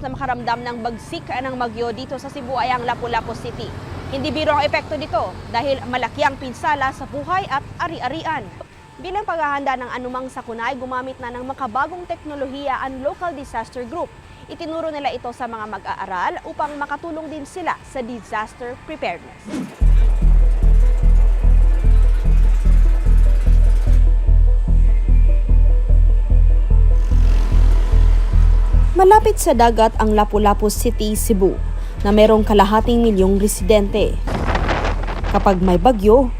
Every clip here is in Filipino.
na makaramdam ng bagsik ng bagyo dito sa Cebu ay ang Lapu-Lapu City. Hindi biro ang epekto nito dahil malaki ang pinsala sa buhay at ari-arian. Bilang paghahanda ng anumang sakuna ay gumamit na ng makabagong teknolohiya ang Local Disaster Group. Itinuro nila ito sa mga mag-aaral upang makatulong din sila sa disaster preparedness. Malapit sa dagat ang Lapu-Lapu City, Cebu, na merong kalahating milyong residente. Kapag may bagyo,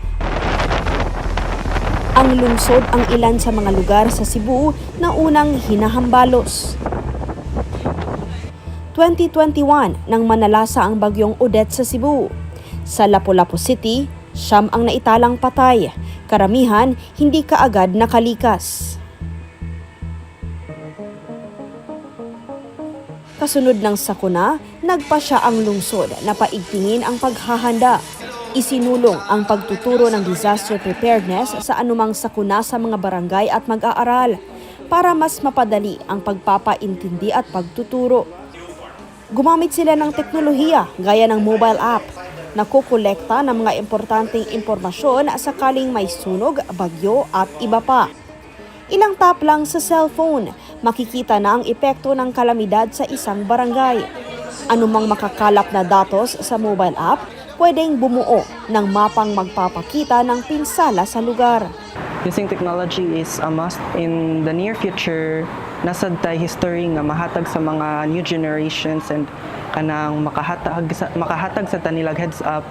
ang lungsod ang ilan sa mga lugar sa Cebu na unang hinahambalos. 2021 nang manalasa ang bagyong Odette sa Cebu. Sa Lapu-Lapu City, siyam ang naitalang patay. Karamihan hindi kaagad nakalikas. Kasunod ng sakuna, nagpa siya ang lungsod na paigtingin ang paghahanda. Isinulong ang pagtuturo ng disaster preparedness sa anumang sakuna sa mga barangay at mag-aaral para mas mapadali ang pagpapaintindi at pagtuturo. Gumamit sila ng teknolohiya gaya ng mobile app na kukolekta ng mga importanteng impormasyon sakaling may sunog, bagyo at iba pa. Ilang tap lang sa cellphone, makikita na ang epekto ng kalamidad sa isang barangay. Anumang makakalap na datos sa mobile app, pwedeng bumuo ng mapang magpapakita ng pinsala sa lugar. Using technology is a must in the near future. Nasad tay history nga mahatag sa mga new generations and kanang makahatag sa, makahatag sa tanilag heads up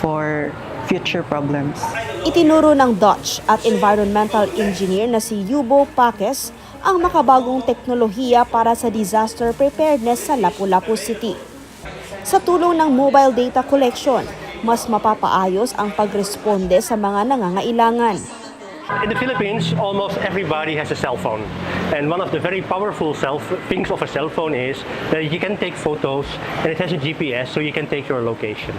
for future problems. Itinuro ng Dutch at environmental engineer na si Yubo Pakes ang makabagong teknolohiya para sa disaster preparedness sa Lapu-Lapu City. Sa tulong ng mobile data collection, mas mapapaayos ang pagresponde sa mga nangangailangan. In the Philippines, almost everybody has a cell phone. And one of the very powerful things of a cell phone is that you can take photos and it has a GPS so you can take your location.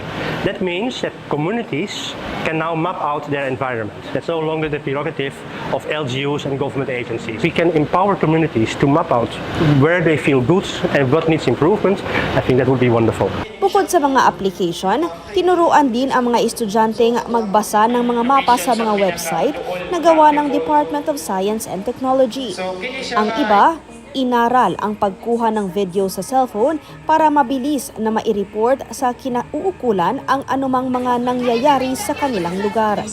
That means that communities can now map out their environment. That's no longer the prerogative of LGUs and government agencies. We can empower communities to map out where they feel good and what needs improvement. I think that would be wonderful. Bukod sa mga application, tinuruan din ang mga estudyanteng magbasa ng mga mapa sa mga website na gawa ng Department of Science and Technology. Ang iba, inaral ang pagkuha ng video sa cellphone para mabilis na maireport sa kinauukulan ang anumang mga nangyayari sa kanilang lugar.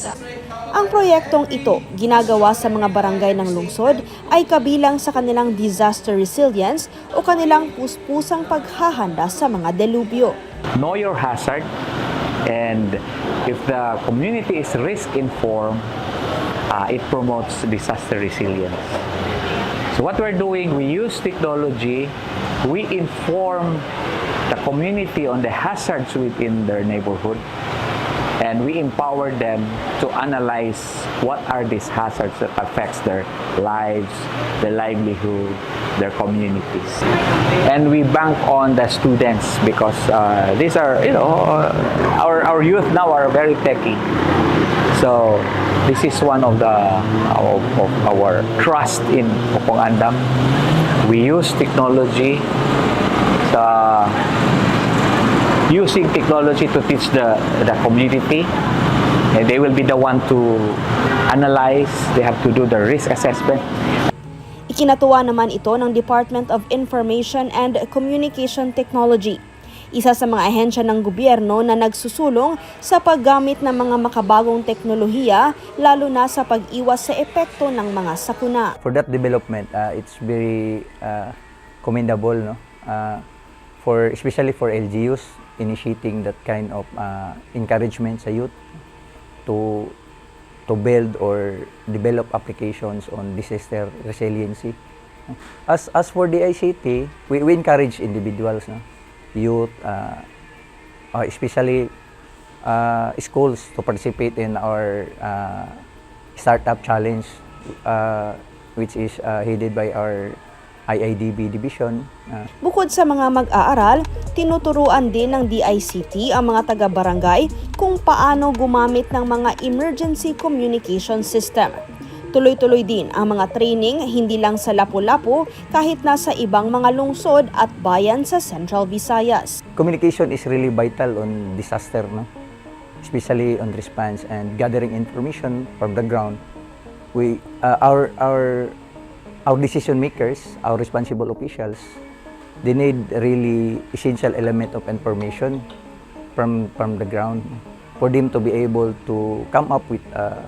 Ang proyektong ito, ginagawa sa mga barangay ng lungsod, ay kabilang sa kanilang disaster resilience o kanilang puspusang paghahanda sa mga delubyo. Know your hazard and if the community is risk informed uh, it promotes disaster resilience. So what we're doing we use technology we inform the community on the hazards within their neighborhood and we empower them to analyze what are these hazards that affects their lives, their livelihood, their communities. And we bank on the students because uh, these are, you know, our, our youth now are very techy. So this is one of the of, of our trust in Popong Andam. We use technology sa using technology to teach the, the community. And they will be the one to analyze, they have to do the risk assessment. Ikinatuwa naman ito ng Department of Information and Communication Technology, isa sa mga ahensya ng gobyerno na nagsusulong sa paggamit ng mga makabagong teknolohiya lalo na sa pag-iwas sa epekto ng mga sakuna. for that development, uh, it's very uh, commendable, no? Uh, for especially for LGUs initiating that kind of uh, encouragement sa youth to to build or develop applications on disaster resiliency. As as for the ICT, we, we encourage individuals, no? youth, uh, uh, especially uh, schools to participate in our uh, startup challenge, uh, which is uh, headed by our IIDB division. Uh, Bukod sa mga mag-aaral, tinuturuan din ng DICT ang mga taga-barangay kung paano gumamit ng mga emergency communication system Tuloy-tuloy din ang mga training hindi lang sa Lapu-Lapu kahit na sa ibang mga lungsod at bayan sa Central Visayas. communication is really vital on disaster, no? especially on response and gathering information from the ground. We, uh, our, our, our decision makers, our responsible officials, they need really essential element of information from, from the ground for them to be able to come up with uh,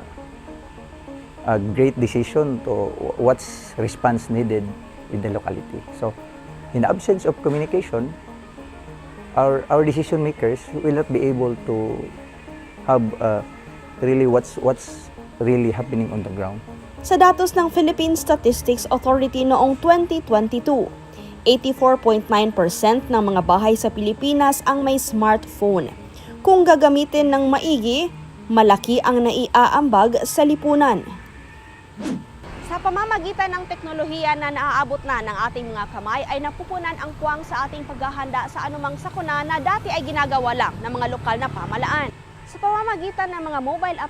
a great decision to what's response needed in the locality. So, in the absence of communication, our our decision makers will not be able to have uh, really what's what's really happening on the ground. Sa datos ng Philippine Statistics Authority noong 2022, 84.9% ng mga bahay sa Pilipinas ang may smartphone. Kung gagamitin ng maigi, malaki ang naiaambag sa lipunan. Sa pamamagitan ng teknolohiya na naaabot na ng ating mga kamay ay napupunan ang puwang sa ating paghahanda sa anumang sakuna na dati ay ginagawa lang ng mga lokal na pamalaan. Sa pamamagitan ng mga mobile applications,